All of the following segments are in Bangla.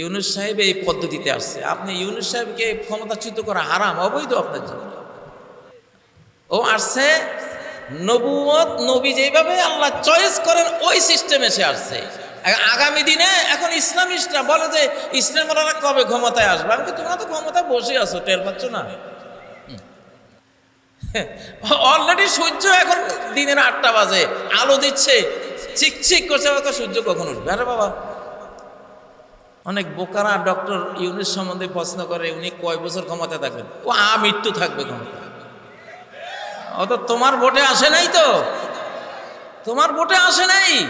ইউনুস সাহেব এই পদ্ধতিতে আসছে। আপনি ইউনুস সাহেবকে ক্ষমতাচ্যুত করা হারাম, অবৈধ আপনার জন্য। ও আসছে নবুয়ত নবী যেভাবে আল্লাহ চয়েস করেন, ওই সিস্টেমে সে আসছে। আগামী দিনে এখন ইসলামিস্টরা বলে যে ইসলামরা কবে ক্ষমতায় আসবে? আমি তোমরা তো ক্ষমতায় বসে আছো, টের পাচ্ছ না? অলরেডি সূর্য এখন দিনের আটটা বাজে, আলো দিচ্ছে চিকচিক করছে সূর্য কখন উঠবে? আরে বাবা। অনেক বোকারা ডক্টর ইউনুস সম্বন্ধে প্রশ্ন করে, উনি কয় বছর ক্ষমতা থাকবেন? ও, আ, মৃত্যু থাকবে ক্ষমতা অত তোমার ভোটে আসে নাই তো? তোমার ভোটে আসে নাই?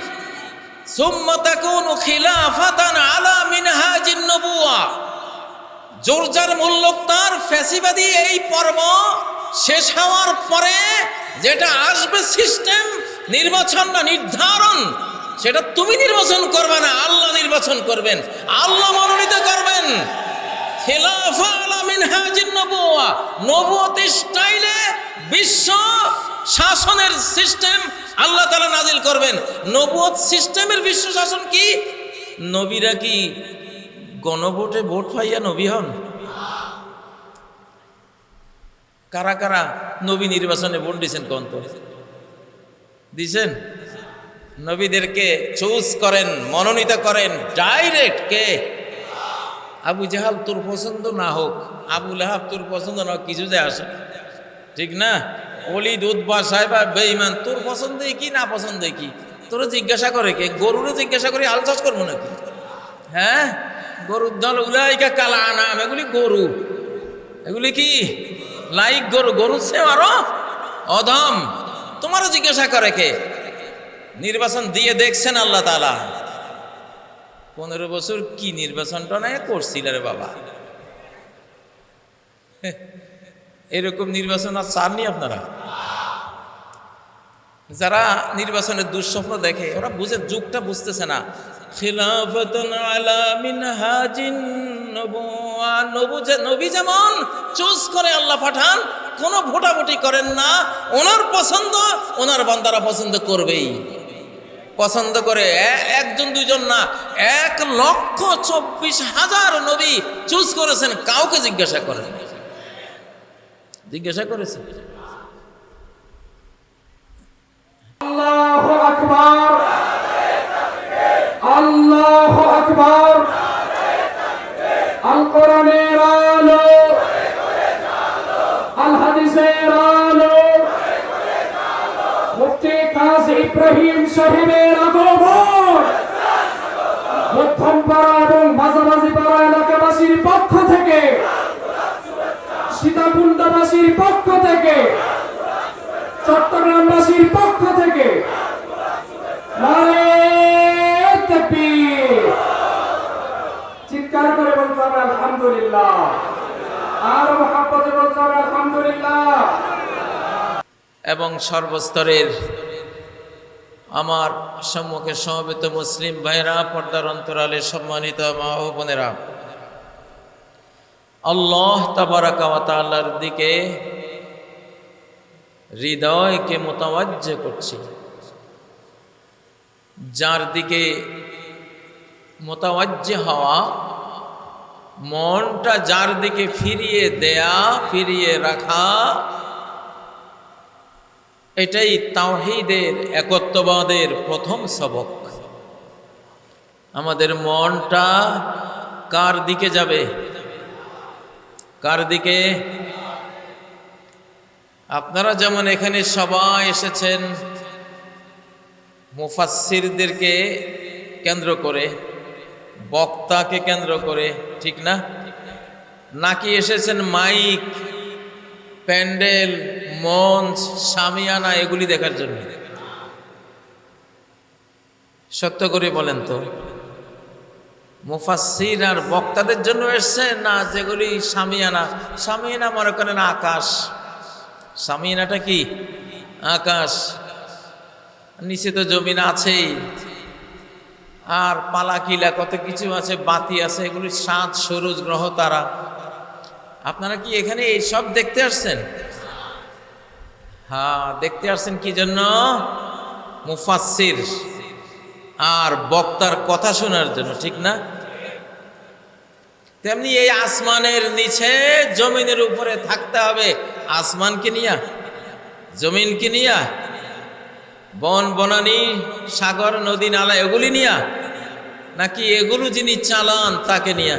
জোরজার তার এই পর্ব শেষ হওয়ার পরে যেটা আসবে সিস্টেম নির্ধারণ সেটা তুমি নির্বাচন করবে না, আল্লাহ নির্বাচন করবেন। আল্লাহ মনোনীত করবেন। স্টাইলে বিশ্ব শাসনের সিস্টেম আল্লাহ তাআলা নাজিল করবেন। নবুয়ত সিস্টেমের বিশ্ব শাসন কি? নবীরা কি গণভোটে ভোট পাইয়া নবী হন? কারা কারা নবী নির্বাচনে ভোট দিয়েছেন কোন তো দিছেন? নবীদেরকে চুজ করেন, মনোনীত করেন ডাইরেক্ট কে? আবু জাহাল তোর পছন্দ না হোক, আবু লাহাব তোর পছন্দ না হোক, কিছু যে আসে। ঠিক না? অলি দুধ বা সাহেবা বেইমান তোর পছন্দে কি, না পছন্দে কি? তোর জিজ্ঞাসা করে কে? গরুরে জিজ্ঞাসা করে, আল চাষ করব নাকি? হ্যাঁ? গরুর দল উলাইকা কালা আনাম, এগুলি গরু। এগুলি কি? লাইক গরু গরু সে আরও অধম। তোমারও জিজ্ঞাসা করে কে? নির্বাচন দিয়ে দেখছেন আল্লাহ তালা পনেরো বছর কি নির্বাচনটা না করছিল রে বাবা। এরকম নির্বাচন আর চাননি আপনারা? যারা নির্বাচনের দুঃস্বপ্ন দেখে, ওরা বুঝে, যুগটা বুঝতেছে না। নবী যেমন চুজ করে আল্লাহ পাঠান, কোনো ভোটাভুটি করেন না, ওনার পছন্দ, ওনার বান্দারা পছন্দ করবেই। পছন্দ করে। একজন, দুইজন না। এক লক্ষ চব্বিশ হাজার নবী চুজ করেছেন, কাউকে জিজ্ঞাসা করেন। জিজ্ঞাসা করেছেন। আল্লাহ আকবার আল্লাহ আকবার আল কোরআনের আলো আল হাদিসের আলো মুফতি কাজী ইব্রাহিম সাহেবের আগমন। মধ্যমপাড়া এবং মাঝামাঝি পাড়া এলাকাবাসীর পক্ষ থেকে, সীতাকুণ্ডবাসীর পক্ষ থেকে, চট্টগ্রামবাসীর পক্ষ থেকে চিৎকার করে বলতে হবে, আলহামদুলিল্লাহ। আর মহাব্বতে বলতে হবে, আলহামদুলিল্লাহ। এবং সর্বস্তরের আমার সম্মুখে সমবেত মুসলিম ভাইরা, পর্দার অন্তরালে সম্মানিত মা ও বোনেরা, আল্লাহ তাবারাকাওয়াতাল্লার দিকে হৃদয়কে মোতাবাজ্য করছি। যার দিকে মোতাবাজ্য হওয়া, মনটা যার দিকে ফিরিয়ে দেয়া, ফিরিয়ে রাখা এটাই তাওহিদের, একত্ববাদের প্রথম সবক। আমাদের মনটা কার দিকে যাবে? কার দিকে? আপনারা যেমন এখানে সবাই এসেছেন, মুফাসসিরদেরকে কেন্দ্র করে, বক্তাকে কেন্দ্র করে, ঠিক না? নাকি এসেছেন মাইক প্যান্ডেল, মঞ্চ, সামিয়ানা, এগুলি দেখার জন্য। সত্য করে বলেন তো মুফাসির আর বক্তাদের জন্য এসছে না যেগুলি সামিয়ানা? সামিয়ানা মনে করেন আকাশ। সামিয়ানাটা কি? আকাশ। নিচে তো জমিন আছেই। আর পালাকিলা কত কিছু আছে, বাতি আছে, এগুলি সাত সরুজ গ্রহ তারা। আপনারা কি এখানে এই সব দেখতে আসছেন? হ্যাঁ দেখতে আসছেন কি জন্য? মুফাসির আর বক্তার কথা শোনার জন্য, ঠিক না? তেমনি এই আসমানের নিচে জমিনের উপরে থাকতে হবে। আসমানকে নিয়া, জমিনকে নিয়া, বন, বনানি, সাগর, নদী, নালা, এগুলি নিয়া, নাকি এগুলো যিনি চালান তাকে নিয়া?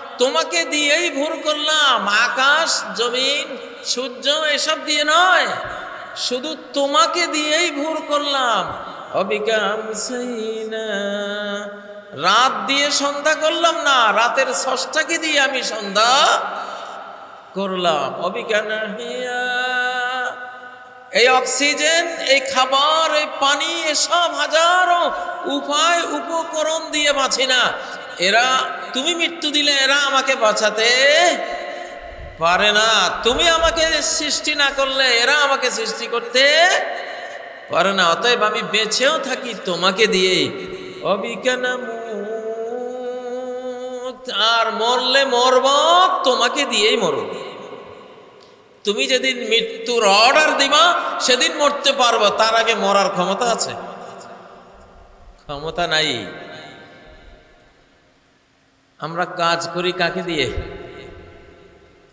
তোমাকে দিয়েই ভোর করলাম। আকাশ, জমিন, সূর্য, এসব দিয়ে নয়। শুধু তোমাকে দিয়েই ভোর করলাম। অবিকা আমসাইনা রাত দিয়ে সন্ধ্যা করলাম না, রাতের ষষ্ঠাকে দিয়ে আমি সন্ধ্যা করলাম। অবিজ্ঞানিয়া এই অক্সিজেন, এই খাবার, এই পানি, এসব হাজারো উপায়, উপকরণ দিয়ে বাঁচি না। এরা তুমি মৃত্যু দিলে এরা আমাকে বাঁচাতে পারে না। তুমি আমাকে সৃষ্টি না করলে এরা আমাকে সৃষ্টি করতে পারে না। অতএব আমি বেঁচেও থাকি তোমাকে দিয়েই অবিজ্ঞানামুত আর মরলে মরব, তোমাকে দিয়েই মরব। তুমি যেদিন মৃত্যুর অর্ডার দিবা, সেদিন মরতে পারব। তার আগে মরার ক্ষমতা আছে। ক্ষমতা নাই। আমরা কাজ করি কাকে দিয়ে?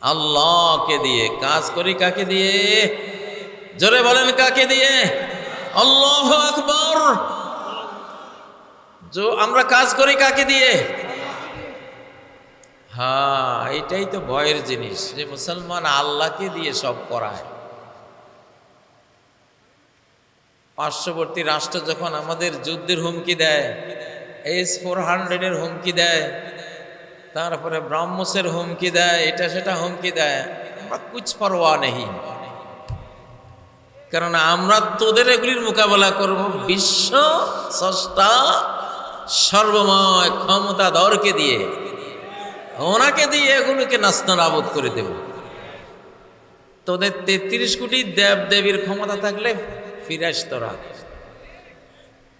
আল্লাহকে দিয়ে। কাজ করি কাকে দিয়ে? জোরে বলেন কাকে দিয়ে? আল্লাহ আকবর। যে আমরা কাজ করি কাকে দিয়ে? হ্যাঁ এটাই তো ভয়ের জিনিস যে মুসলমান আল্লাহকে দিয়ে সব করায়। পার্শ্ববর্তী রাষ্ট্র যখন আমাদের যুদ্ধের হুমকি দেয় এস ফোর হান্ড্রেডের হুমকি দেয় তারপরে ব্রাহ্মসের হুমকি দেয়, এটা সেটা হুমকি দেয়। আমরা কুছ পরোয়া নেই। কারণ আমরা তোদের এগুলির মোকাবেলা করব। বিশ্ব সষ্টা সর্বময় ক্ষমতা দরকে দিয়ে, ওনাকে দিয়ে এগুলোকে নাস্তানাবোধ করে দেব। তোদের তেত্রিশ কোটি দেব দেবীর ক্ষমতা থাকলে ফিরাস তোরা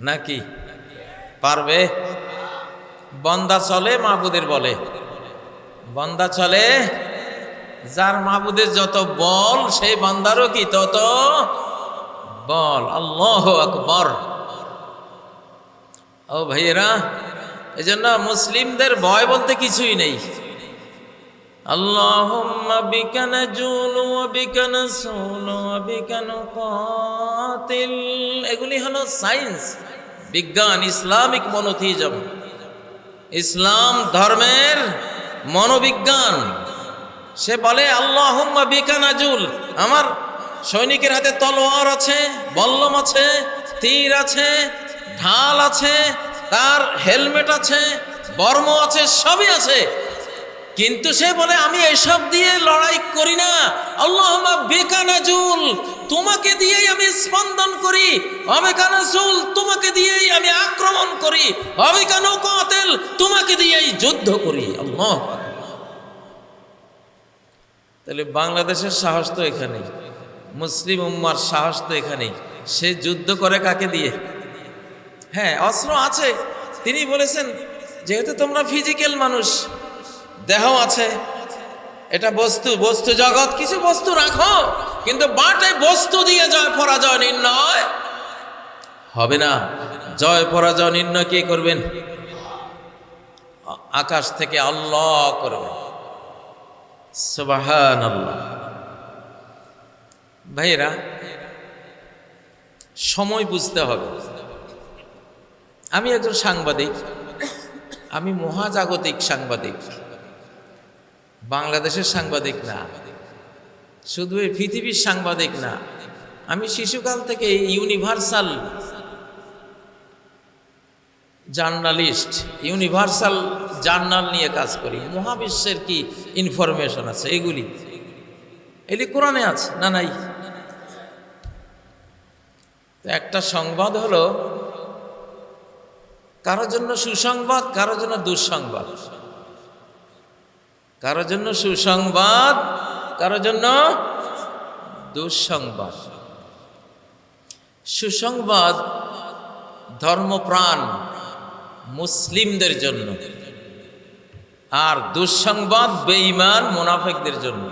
নাকি? পারবে? বন্দা চলে, মাহবুদের বলে। বন্দা চলে, যার মাহবুদের যত বল, সেই বন্দারও কি তত বল। আল্লাহ আকবর। ও ভাইয়েরা এই জন্য মুসলিমদের ভয় বলতে কিছুই নেই। বিকা এগুলি হলো সায়েন্স বিজ্ঞান, ইসলামিক মনোথিজম। ইসলাম ধর্মের মনোবিজ্ঞান। সে বলে আল্লাহ বিকানাজুল আমার সৈনিকের হাতে তলোয়ার আছে, বল্লম আছে, তীর আছে, ঢাল আছে, তার হেলমেট আছে, বর্ম আছে, সবই আছে। কিন্তু সে বলে, আমি এসব দিয়ে লড়াই করি না। আল্লাহ বেকানাজুল তোমাকে দিয়েই আমি স্পন্দন করি। অবেকানাজুল তোমাকে দিয়েই আমি আক্রমণ করি। অবেকানু কাতেল, তোমাকে দিয়েই যুদ্ধ করি। আল্লাহ তাহলে বাংলাদেশের সাহস তো এখানেই। মুসলিম উম্মার সাহস তো এখানেই। সে যুদ্ধ করে কাকে দিয়ে? হ্যাঁ অস্ত্র আছে। তিনি বলেছেন, যেহেতু তোমরা ফিজিক্যাল মানুষ দেহ আছে, এটা বস্তু বস্তু জগৎ, কিছু বস্তু রাখো, কিন্তু বাটে বস্তু দিয়ে জয়, পরাজয়, নির্ণয়। হবে না। জয়, পরাজয়, নির্ণয় কে করবেন? আকাশ থেকে আল্লাহ করবেন। সুবাহান আল্লাহ ভাইয়েরা, সময় বুঝতে হবে। আমি একজন সাংবাদিক, আমি মহাজাগতিক সাংবাদিক। বাংলাদেশের সাংবাদিক না। শুধু এই পৃথিবীর সাংবাদিক না, আমি শিশুকাল থেকে ইউনিভার্সাল জার্নালিস্ট, ইউনিভার্সাল জার্নাল নিয়ে কাজ করি। মহাবিশ্বের কি ইনফরমেশন আছে এগুলি? এগুলি কোরআনে আছে না নাই? একটা সংবাদ হলো, কারোর জন্য সুসংবাদ, কারোর জন্য দুঃসংবাদ। কারোর জন্য সুসংবাদ, কারোর জন্য দুঃসংবাদ। সুসংবাদ ধর্মপ্রাণ মুসলিমদের জন্য আর দুঃসংবাদ বেঈমান মোনাফেকদের জন্য।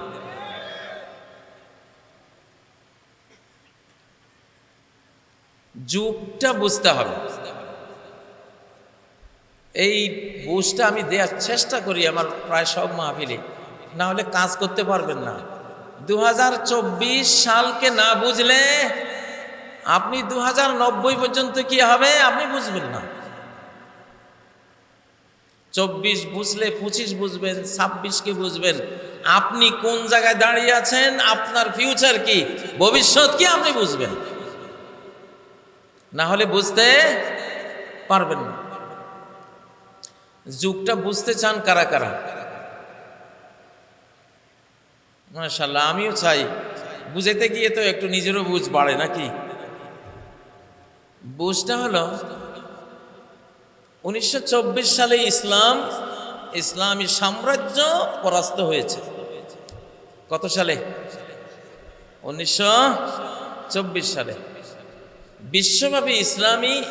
যুগটা বুঝতে হবে। এই বুঝটা আমি দেওয়ার চেষ্টা করি আমার প্রায় সব মাহফিলে। না হলে কাজ করতে পারবেন না। দু হাজার চব্বিশ সালকে না বুঝলে আপনি দু হাজার নব্বই পর্যন্ত কি হবে আপনি বুঝবেন না। চব্বিশ বুঝলে পঁচিশ বুঝবেন ছাব্বিশকে বুঝবেন। আপনি কোন জায়গায় দাঁড়িয়ে আছেন, আপনার ফিউচার কি, ভবিষ্যৎ কি আপনি বুঝবেন। না হলে বুঝতে পারবেন না। যুগটা বুঝতে চান কারা কারা? মাশাল্লাহ আমিও চাই। বুঝাইতে গিয়ে তো একটু নিজেরও বুঝ বাড়ে নাকি? বুঝটা হলো, উনিশশো চব্বিশ সালে ইসলাম, ইসলামী সাম্রাজ্য পরাস্ত হয়েছে। কত সালে? উনিশশো চব্বিশ সালে। বিশ্বব্যাপী ইসলামী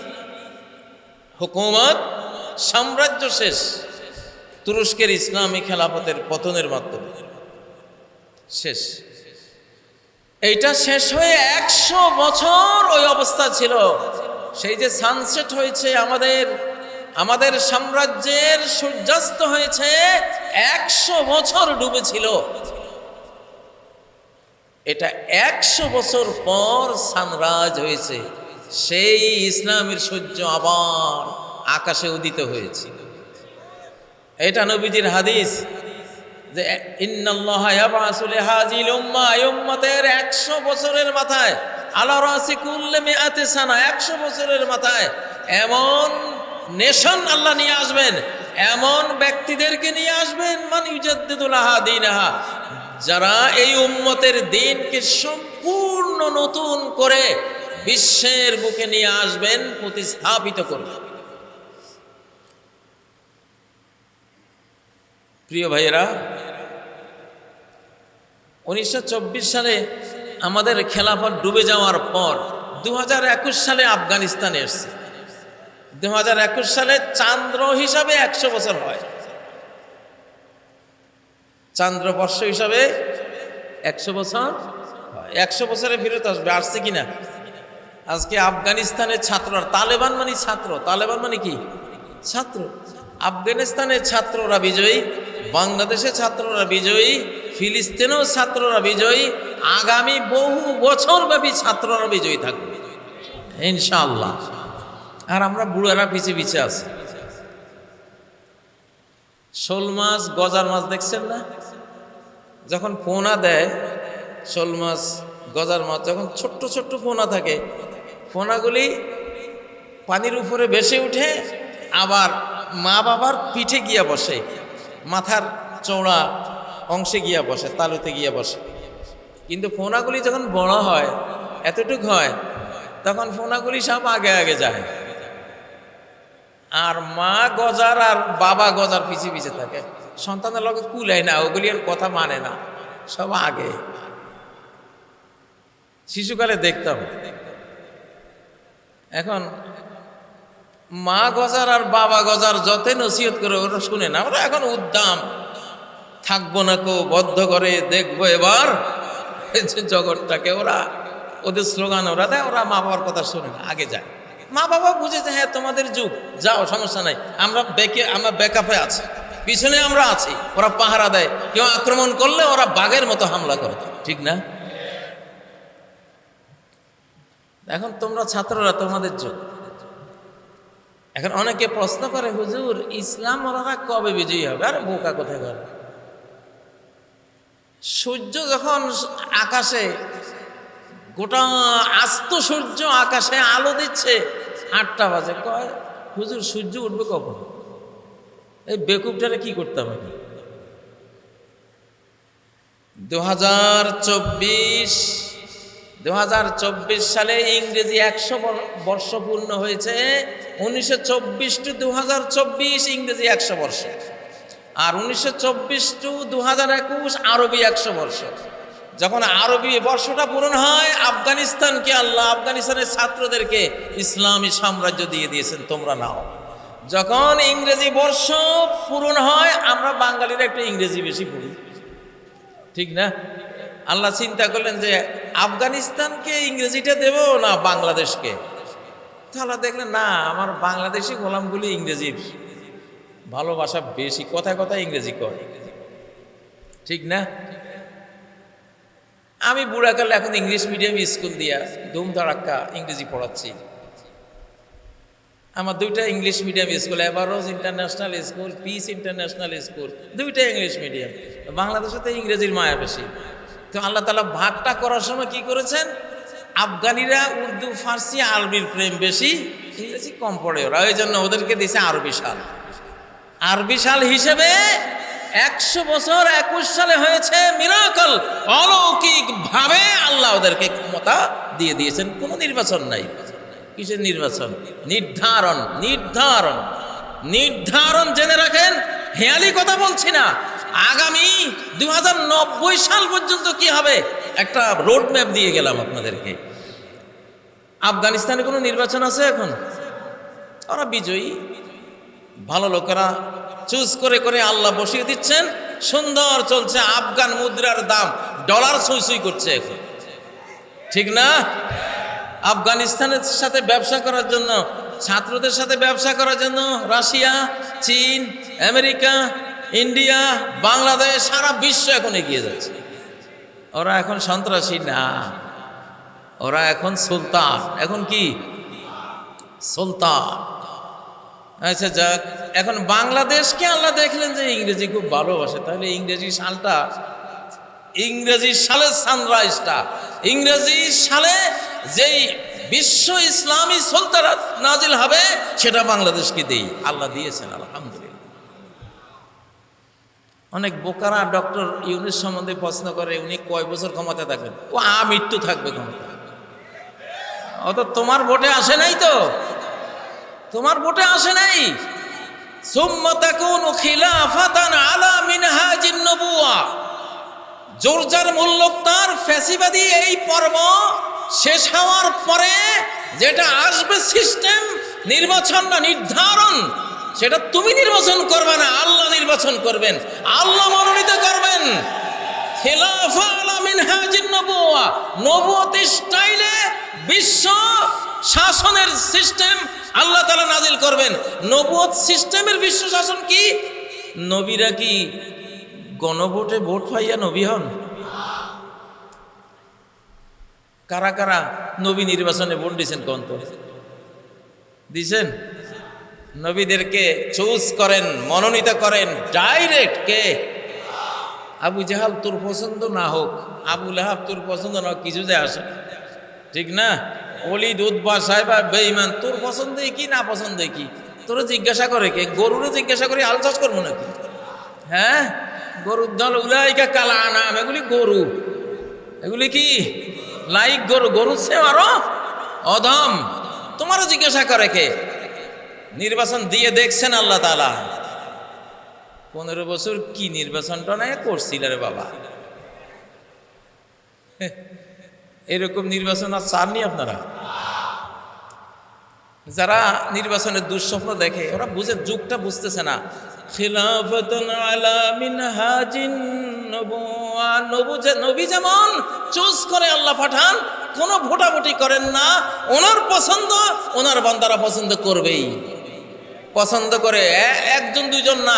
হুকুমত সাম্রাজ্য শেষ। তুরস্কের ইসলামী খেলাফতের পতনের মাধ্যমে। শেষ। এইটা শেষ হয়ে একশো বছর ওই অবস্থা ছিল। সেই যে সানসেট হয়েছে, আমাদের আমাদের সাম্রাজ্যের সূর্যাস্ত হয়েছে, একশো বছর ডুবেছিল। এটা একশো বছর পর সানরাজ হয়েছে। সেই ইসলামের সূর্য আবার আকাশে উদিত হয়েছে। এটা নবীজির হাদিস যে ইন্নাল্লাহাজিল একশো বছরের মাথায় আল্লাহ রাসি কুল্লে মেয়াতে সানা, একশো বছরের মাথায় এমন নেশন আল্লাহ নিয়ে আসবেন, এমন ব্যক্তিদেরকে নিয়ে আসবেন, মান ইউজাদ্দিদুল্লাহা দিনাহা, যারা এই উম্মতের দিনকে সম্পূর্ণ নতুন করে বিশ্বের বুকে নিয়ে আসবেন, প্রতিস্থাপিত করবেন। প্রিয় ভাইয়েরা, উনিশশো চব্বিশ সালে আমাদের খেলাফত ডুবে যাওয়ার পর দুহাজার একুশ সালে আফগানিস্তানে এসছে। দু সালে চান্দ্র হিসাবে একশো বছর হয়। চান্দ্রবর্ষ হিসাবে একশো বছর একশো বছরে ফেরত আসবে, আসছে কিনা? আজকে আফগানিস্তানের ছাত্ররা, তালেবান মানে ছাত্র, তালেবান মানে কি? ছাত্র। আফগানিস্তানের ছাত্ররা বিজয়ী বাংলাদেশের ছাত্ররা বিজয়ী, ফিলিস্তিনেও ছাত্ররা বিজয়ী, আগামী বহু বছর ব্যাপী ছাত্ররা বিজয়ী থাকবে। ইনশাআল্লাহ। আর আমরা বুড়ারা পিছিয়ে পিছিয়ে আছি। শোল মাছ, গজার মাছ দেখছেন না? যখন পোনা দেয়, শোল মাছ, গজার মাছ, যখন ছোট্ট ছোট্ট পোনা থাকে, পোনাগুলি পানির উপরে ভেসে উঠে আবার মা বাবার পিঠে গিয়া বসে। মাথার চৌড়া অংশে গিয়া বসে, তালুতে গিয়া বসে। কিন্তু ফোনাগুলি যখন বড় হয়, এতটুক হয়, তখন ফোনাগুলি সব আগে আগে যায়। আর মা গজার আর বাবা গজার পিছিয়ে পিছিয়ে থাকে। সন্তানের লগে কুলায় না, ওগুলি আর কথা মানে না, সব আগে। শিশুকালে দেখতাম। এখন মা গজার আর বাবা গজার যত নসিহত করে ওরা শুনে না, ওরা এখন উদ্দাম। থাকব না কো বদ্ধ করে দেখব এবার। জগৎটাকে ওরা, ওদের স্লোগান ওরা দেয়, ওরা মা বাবার কথা শোনে না, আগে যায়। মা বাবা বুঝে যে হ্যাঁ তোমাদের যুগ, যাও, সমস্যা নাই। আমরা বেকে, আমরা ব্যাকআপে আছি। পিছনে আমরা আছি, ওরা পাহারা দেয়। কেউ আক্রমণ করলে ওরা বাঘের মতো হামলা করে, ঠিক না? এখন তোমরা ছাত্ররা, তোমাদের যুগ। এখন অনেকে প্রশ্ন করে, হুজুর, ইসলাম ওরা কবে বিজয়ী হবে? আর বোকা কোথায় করে সূর্য যখন আকাশে, গোটা আস্ত সূর্য আকাশে আলো দিচ্ছে, আটটা বাজে। কয়, হুজুর, সূর্য উঠবে কখন? এই বেকুবটারে কি করতে হবে? দু হাজার চব্বিশ দু হাজার চব্বিশ সালে ইংরেজি একশো বর্ষ পূর্ণ হয়েছে। উনিশশো চব্বিশ টু দু হাজার চব্বিশ ইংরেজি একশো বর্ষ। আর উনিশশো চব্বিশ টু দু হাজার একুশ আরবি একশো বর্ষ। যখন আরবি বর্ষটা পূরণ হয়, আফগানিস্তানকে আল্লাহ আফগানিস্তানের ছাত্রদেরকে ইসলামী সাম্রাজ্য দিয়ে দিয়েছেন, তোমরা নাও। যখন ইংরেজি বর্ষ পূরণ হয়, আমরা বাঙালিরা একটু ইংরেজি বেশি পড়ি। ঠিক না? আল্লাহ চিন্তা করলেন যে আফগানিস্তানকে, ইংরেজিটা দেব না বাংলাদেশকে? তাহলে দেখলেন, না, আমার বাংলাদেশি গোলামগুলি ইংরেজি ভালোবাসা বেশি, কথায় কথায় ইংরেজি কয়। ঠিক না? আমি বুড়াকালে এখন ইংলিশ মিডিয়াম স্কুল দিয়া ধুমধারাক্কা ইংরেজি পড়াচ্ছি। আমার দুইটা English medium school, এভারোজ international school, peace international school, দুইটা ইংলিশ মিডিয়াম। বাংলাদেশে তো ইংরেজির মায়া বেশি। তো আল্লাহ তালা ভাগটা করার সময় কি করেছেন? আফগানিরা উর্দু, ফার্সি, আরবির প্রেম বেশি, ইংরেজি কম পড়ে ওরা। ওই জন্য ওদেরকে দিয়েছে আরবি সাল আরবি সাল হিসেবে একশো বছর একুশ সালে হয়েছে মিরাকল। অলৌকিক ভাবে আল্লাহ ওদেরকে ক্ষমতা দিয়ে দিয়েছেন। কোনো নির্বাচন নাই। কিসের নির্বাচন? নির্ধারণ নির্ধারণ। নির্ধারণ জেনে রাখেন, হেয়ালি কথা বলছি না। আগামী দুই হাজার নব্বই সাল পর্যন্ত কি হবে? একটা রোড ম্যাপ দিয়ে গেলাম আপনাদেরকে। আফগানিস্তানে কোনো নির্বাচন আছে এখন? ওরা বিজয়ী। ভালো লোকেরা চুজ করে করে আল্লাহ বসিয়ে দিচ্ছেন। সুন্দর চলছে আফগান মুদ্রার দাম। ডলার সই সই করছে এখন। ঠিক না? আফগানিস্তানের সাথে ব্যবসা করার জন্য, ছাত্রদের সাথে ব্যবসা করার জন্য রাশিয়া, চীন, আমেরিকা ইন্ডিয়া, বাংলাদেশ, সারা বিশ্ব এখন এগিয়ে যাচ্ছে। ওরা এখন সন্ত্রাসী না। ওরা এখন সুলতান। এখন কি? সুলতান। আচ্ছা যাক। এখন বাংলাদেশকে আল্লাহ দেখলেন যে ইংরেজি খুব ভালোবাসে। তাহলে ইংরেজি সালটা, ইংরেজি সালে সানরাইজটা, ইংরেজি সালে যেই বিশ্ব ইসলামী সুলতানাত নাজিল হবে, সেটা বাংলাদেশকে দেই। আল্লাহ দিয়েছেন, আলহামদুলিল্লাহ। অনেক বোকারা ডক্টর ইউনিস সম্বন্ধে প্রশ্ন করে, উনি কয় বছর ক্ষমতা থাকবেন? ও, আ, মৃত্যু থাকবে ক্ষমতা অত তোমার ভোটে আসে নাই তো? তোমার ভোটে আসে নাই? জোরজার মূল্যক তার ফ্যাসিবাদী এই পর্ব শেষ হওয়ার পরে যেটা আসবে সিস্টেম নির্বাচন না নির্ধারণ সেটা তুমি নির্বাচন করবে না, আল্লাহ নির্বাচন করবেন। আল্লাহ মনোনীত করবেন। স্টাইলে বিশ্ব শাসনের সিস্টেম আল্লাহ তালা নাজিল করবেন। নবুয়ত সিস্টেমের বিশ্ব শাসন কি? নবীরা কি গণভোটে ভোট পাইয়া নবী হন? কারা কারা নবী নির্বাচনে ভোট দিয়েছেন কোন তো দিছেন? নবীদেরকে চুজ করেন, মনোনীত করেন ডাইরেক্ট কে? আবু জাহাল তোর পছন্দ না হোক, আবু লাহাব তোর পছন্দ না কিছু যে আসে ঠিক না? অলিদ উদ্বা সাহেব বেইমান তোর পছন্দ কি, না পছন্দ কি? তোর জিজ্ঞাসা করে কে? গরুরও জিজ্ঞাসা করে হাল চাষ করব নাকি? হ্যাঁ? গরুর দল উলাইকা কালা আনাম, এগুলি গরু। এগুলি কি? লাইক গরু গরু সে আরও অধম। তোমারও জিজ্ঞাসা করে কে? নির্বাচন দিয়ে দেখছেন আল্লাহ তালা পনেরো বছর কি নির্বাচনটা না করছিল রে বাবা। এরকম নির্বাচন আর চাননি আপনারা? যারা নির্বাচনের দুঃস্বপ্ন দেখে, ওরা বুঝে, যুগটা বুঝতেছে না। নবী যেমন চুজ করে আল্লাহ পাঠান, কোনো ভোটাভুটি করেন না। ওনার পছন্দ, ওনার বান্দারা পছন্দ করবেই। পছন্দ করে, একজন, দুইজন না,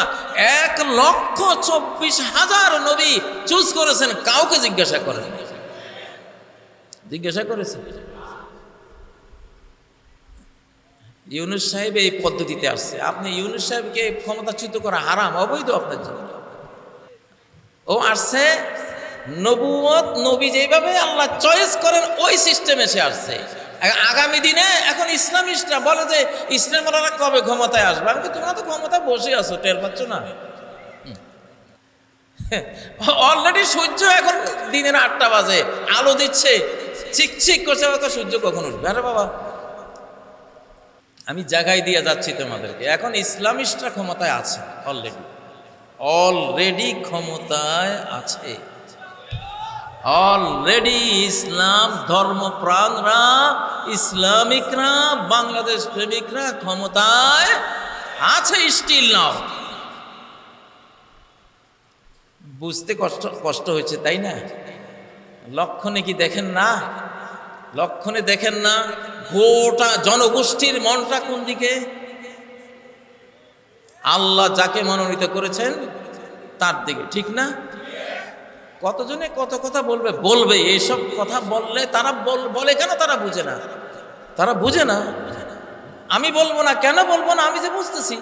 এক লক্ষ চব্বিশ হাজার নবী চুজ করেছেন, কাউকে জিজ্ঞাসা করেন। জিজ্ঞাসা করেছেন। ইউনুস সাহেব এই পদ্ধতিতে আসছে। আপনি ইউনুস সাহেবকে ক্ষমতাচ্যুত করা হারাম, অবৈধ আপনার জন্য। ও আসছে নবুয়ত নবী যেভাবে আল্লাহ চয়েস করেন, ওই সিস্টেমে সে আসছে। আগামী দিনে এখন ইসলামিস্টরা বলে যে ইসলামরা কবে ক্ষমতায় আসবে? আমি তোমরা তো ক্ষমতায় বসে আছো, টের পাচ্ছ না? অলরেডি সূর্য এখন দিনের আটটা বাজে, আলো দিচ্ছে চিকচিক করছে তো সূর্য কখন উঠবে? আরে বাবা। আমি জায়গায় দিয়ে যাচ্ছি তোমাদেরকে। এখন ইসলামিস্টরা ক্ষমতায় আছে অলরেডি অলরেডি ক্ষমতায় আছে। অলরেডি ইসলাম ধর্মপ্রাণরা, ইসলামিকরা, বাংলাদেশ প্রেমিকরা ক্ষমতায় আছে স্টিল নাও বুঝতে কষ্ট কষ্ট হয়েছে, তাই না? লক্ষণে কি দেখেন না? লক্ষণে দেখেন না, গোটা জনগোষ্ঠীর মনটা কোন দিকে? আল্লাহ যাকে মনোনীত করেছেন, তার দিকে, ঠিক না? কতজনে কত কথা বলবে? বলবে। এইসব কথা বললে তারা বলে কেন তারা বুঝে না? তারা বুঝে না। আমি বলব না, কেন বলব না? আমি যে বুঝতেছি।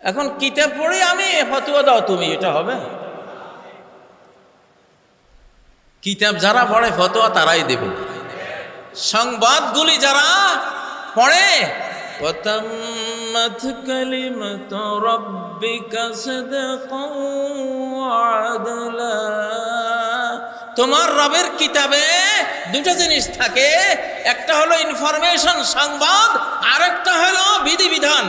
এখন কিতাব পড়ে আমি ফতুয়া দাও তুমি, এটা হবে। কিতাব যারা পড়ে, ফতোয়া তারাই দেবে। সংবাদগুলি যারা পড়ে وتمت كلمة ربك صدقا وعدلا তোমার রবের কিতাবে দুটো জিনিস থাকে একটা হলো ইনফরমেশন সংবাদ আরেকটা হলো বিধিবিধান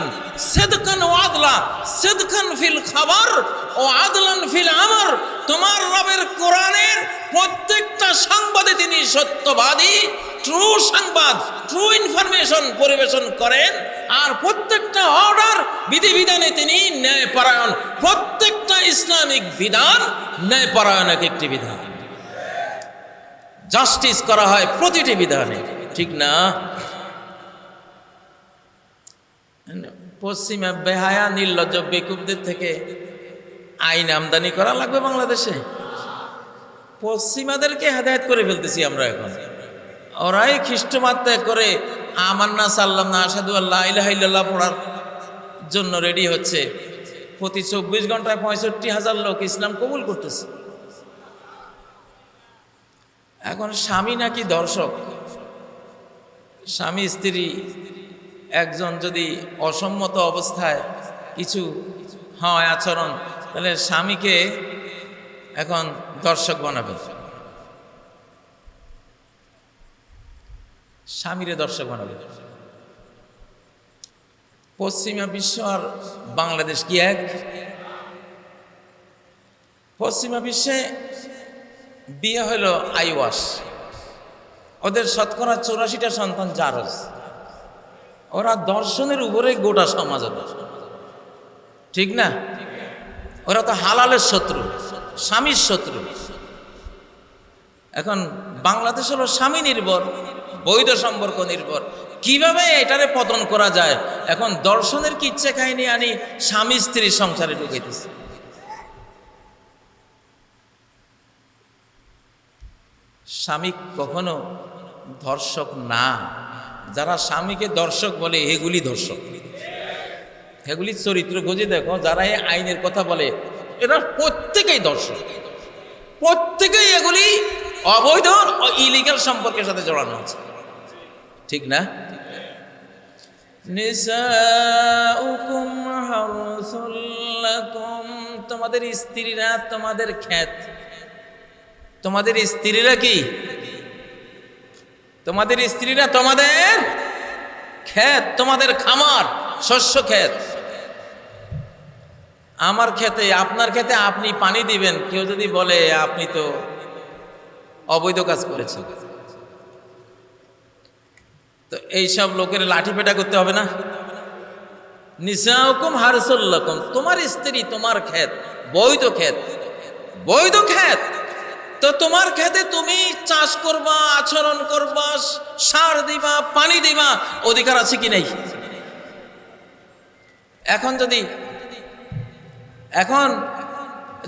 সেদকান ও আদলা সেদকান ফিল খাবার ও আদলান ফিল আমর তোমার রবের কোরআনের প্রত্যেকটা সংবাদে তিনি সত্যবাদী ট্রু সংবাদ ট্রু ইনফরমেশন পরিবেশন করেন আর প্রত্যেকটা অর্ডার বিধিবিধানে তিনি ন্যায়পরায়ণ। প্রত্যেকটা ইসলামিক বিধান ন্যায়পরায়ণ এক একটি বিধান। জাস্টিস করা হয় প্রতিটি বিধানে, ঠিক না? পশ্চিমা বেহায়া, নির্লজ্জ, বেকুবদের থেকে আইন আমদানি করা লাগবে বাংলাদেশে। পশ্চিমাদেরকে হেদায়ত করে ফেলতেছি আমরা এখন। ওরাই খ্রিস্টমাত্রা করে আমার না সাল্লাম না আসাদু আল্লাহ ইলাহা ইল্লাল্লাহ পড়ার জন্য রেডি হচ্ছে। প্রতি চব্বিশ ঘন্টায় পঁয়ষট্টি হাজার লোক ইসলাম কবুল করতেছে। এখন স্বামী নাকি দর্শক? স্বামী, স্ত্রী, একজন যদি অসম্মত অবস্থায় কিছু হয় আচরণ, তাহলে স্বামীকে এখন দর্শক বানাবে। স্বামীরে দর্শক বানাবে। পশ্চিমা বিশ্ব আর বাংলাদেশ কি এক? পশ্চিমা বিশ্বে বিয়ে হলো আইওয়াস। ওদের শতকরা চৌরাশিটা সন্তান জারজ। ওরা দর্শনের উপরে গোটা সমাজ ঠিক না? ওরা তো হালালের শত্রু, স্বামীর শত্রু। এখন বাংলাদেশ হলো স্বামী নির্ভর। বৈধ সম্পর্ক নির্ভর। কীভাবে এটারে পতন করা যায়? এখন দর্শনের কিচ্ছে কাহিনী আনি, স্বামী স্ত্রীর সংসারে ঢুকাইতেছে স্বামী কখনো ধর্ষক না। যারা স্বামীকে দর্শক বলে, এগুলি ধর্ষক। এগুলি চরিত্র খুঁজে দেখো, যারা এই আইনের কথা বলে, এরা প্রত্যেকেই দর্শক। প্রত্যেকেই এগুলি অবৈধ ও ইলিগাল সম্পর্কের সাথে জড়ানো আছে। ঠিক না? নিসাউকুম তোমাদের স্ত্রীরা তোমাদের খ্যাত। তোমাদের স্ত্রীরা কি? তোমাদের স্ত্রীরা তোমাদের ক্ষেত তোমাদের খামার, শস্য ক্ষেত আমার ক্ষেতে, আপনার ক্ষেতে আপনি পানি দিবেন, কেউ যদি বলে আপনি তো অবৈধ কাজ করেছেন। তো এইসব লোকের লাঠি পেটা করতে হবে না। নিসাউকুম হারসুল্লাকুম, তোমার স্ত্রী তোমার ক্ষেত, বৈধ ক্ষেত বৈধ ক্ষেত। তো তোমার ক্ষেতে তুমি চাষ করবা, আচরণ করবা, সার দিবা, পানি দিবা, অধিকার আছে কি নেই? এখন যদি, এখন,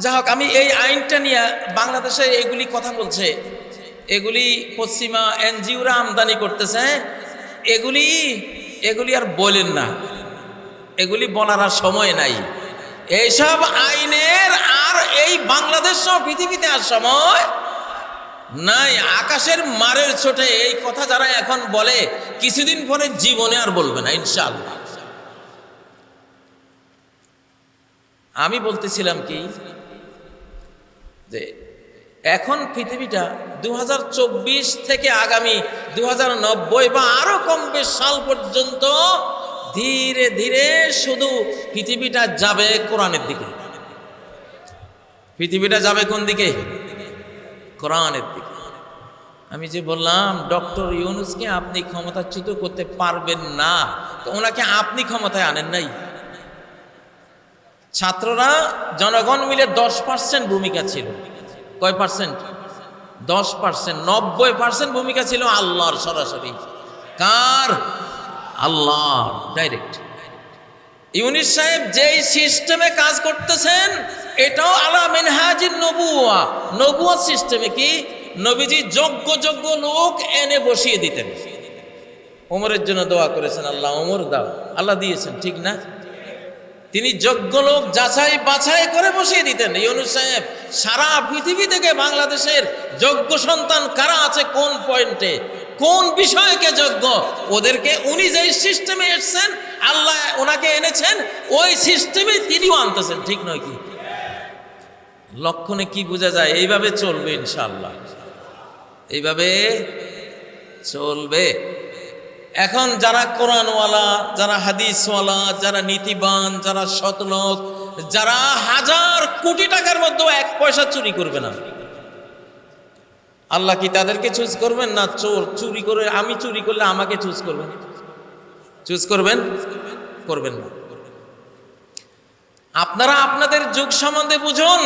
যা হোক, আমি এই আইনটা নিয়ে বাংলাদেশে এগুলি কথা বলছে। এগুলি পশ্চিমা এনজিওরা আমদানি করতেছে এগুলি এগুলি আর বলেন না। এগুলি বলার আর সময় নাই। এইসব আইনের আর এই বাংলাদেশ সহ পৃথিবীতে আর সময় নাই। আকাশের মারের ছোটে এই কথা যারা এখন বলে, কিছুদিন পরে জীবনে আর বলবে না, ইনশাআল্লাহ। আমি বলতেছিলাম কি, যে এখন পৃথিবীটা দু হাজার চব্বিশ থেকে আগামী দু হাজার নব্বই বা আরও কম বেশ সাল পর্যন্ত ধীরে ধীরে শুধু পৃথিবীটা যাবে কোরআনের দিকে। পৃথিবীটা যাবে কোন দিকে? কোরআনের দিকে। আমি যে বললাম, ডক্টর ইউনুসকে আপনি ক্ষমতাচ্যুত করতে পারবেন না, তো ওনাকে আপনি ক্ষমতায় আনেন নাই। ছাত্ররা, জনগণ মিলে দশ পার্সেন্ট ভূমিকা ছিল। কয় পার্সেন্ট দশ পার্সেন্ট নব্বই পার্সেন্ট ভূমিকা ছিল আল্লাহর সরাসরি। কার? আল্লাহ ডাইরেক্ট ইউনিস সাহেব যেই সিস্টেমে কাজ করতেছেন, এটাও আলা মিনহাজির নবুয়া। নবুয়া সিস্টেমে কি? নবীজি যোগ্য যোগ্য লোক এনে বসিয়ে দিতেন। ওমরের জন্য দোয়া করেছেন, আল্লাহ ওমর দাও। আল্লাহ দিয়েছেন, ঠিক না? তিনি যোগ্য লোক যাচাই বাছাই করে বসিয়ে দিতেন। ইউনুস সাহেব সারা পৃথিবী থেকে বাংলাদেশের যোগ্য সন্তান কারা আছে, কোন পয়েন্টে, কোন বিষয়কে যোগ্য, ওদেরকে উনি যেই সিস্টেমে এসছেন, আল্লাহ ওনাকে এনেছেন, ওই সিস্টেমে তিনিও আনতেছেন, ঠিক নয় কি? লক্ষণে কি বোঝা যায়? এইভাবে চলবে ইনশাল্লাহ এইভাবে চলবে। এখন যারা কোরআনওয়ালা, যারা হাদিসওয়ালা, যারা নীতিবান, যারা সতলোক যারা হাজার কোটি টাকার মধ্যেও এক পয়সা চুরি করবে না। আল্লাহ কি তাদেরকে চুজ করবেন না চোর? চুরি করে, আমি চুরি করলে আমাকে চুজ করবেন? চুজ করবেন? করবেন না। আপনারা আপনাদের যুগ সম্বন্ধে বুঝুন,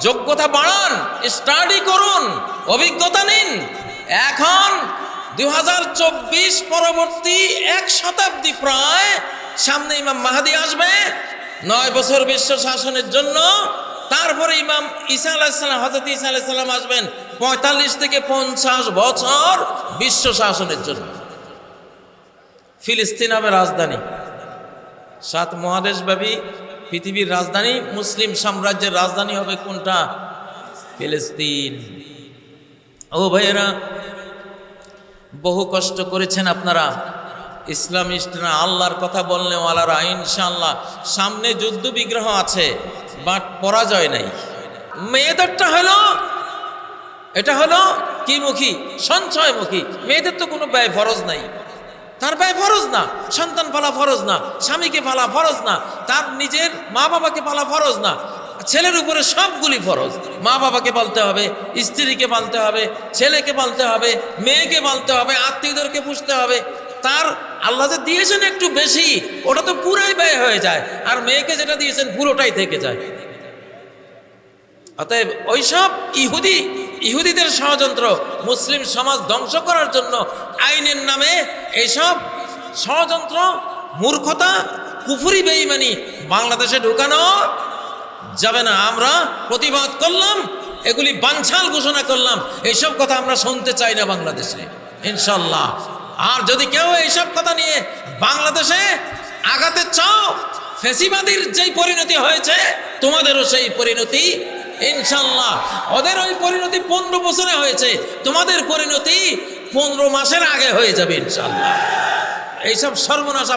যোগ্যতা বাড়ান স্টাডি করুন, অভিজ্ঞতা নিন। এখন দু হাজার চব্বিশ পরবর্তী এক শতাব্দী প্রায় সামনে ইমাম মাহাদি আসবে। নয় বছর বিশ্ব শাসনের জন্য। তারপরে ইমাম ঈসা আলাহিসাল্লাম হজরত ঈসা আলাহিসাল্লাম আসবেন পঁয়তাল্লিশ থেকে পঞ্চাশ বছর বিশ্ব শাসনের জন্য। ফিলিস্তিন হবে রাজধানী। সাত মহাদেশব্যাপী পৃথিবীর রাজধানী, মুসলিম সাম্রাজ্যের রাজধানী হবে কোনটা? ফিলিস্তিন। ও ভাইয়েরা বহু কষ্ট করেছেন আপনারা। ইসলামিস্টরা আল্লাহর কথা বললে ওয়ালারা ইনশাল্লাহ সামনে যুদ্ধ বিগ্রহ আছে, বাট পরাজয় নাই। মেয়েদেরটা হলো, এটা হলো কি মুখী? সঞ্চয়মুখী। মেয়েদের তো কোনো ব্যয় ফরজ নাই। তার ব্যয় ফরজ না, সন্তান পালা ফরজ না, স্বামীকে পালা ফরজ না, তার নিজের মা বাবাকে পালা ফরজ না। ছেলের উপরে সবগুলি ফরজ। মা বাবাকে পালতে হবে, স্ত্রীকে পালতে হবে, ছেলেকে পালতে হবে, মেয়েকে পালতে হবে, আত্মীয়দেরকে পুষতে হবে। তার আল্লাহ যে দিয়েছেন একটু বেশি, ওটা তো পুরাই ব্যয় হয়ে যায়। আর মেয়েকে যেটা দিয়েছেন পুরোটাই থেকে যায়। অতএব ওইসব ইহুদি, ইহুদিদের ষড়যন্ত্র মুসলিম সমাজ ধ্বংস করার জন্য আইনের নামে এইসব ষড়যন্ত্র, মূর্খতা, কুফুরি বেইমানি বাংলাদেশে ঢুকানো যাবে না, আমরা প্রতিবাদ করলাম, এগুলি বাঞ্ছাল ঘোষণা করলাম, এইসব কথা আমরা শুনতে চাই না বাংলাদেশে, ইনশাল্লাহ। আর যদি কেউ এইসব কথা নিয়ে বাংলাদেশে আগাতে চাও, ফেসিবাদীর যেই পরিণতি হয়েছে, তোমাদেরও সেই পরিণতি, ইনশাল্লাহ। ওদের ওই পরিণতি পনেরো বছরে হয়েছে, তোমাদের পরিণতি পনেরো মাসের আগে হয়ে যাবে, ইনশাল্লাহ। এইসব সর্বনাশা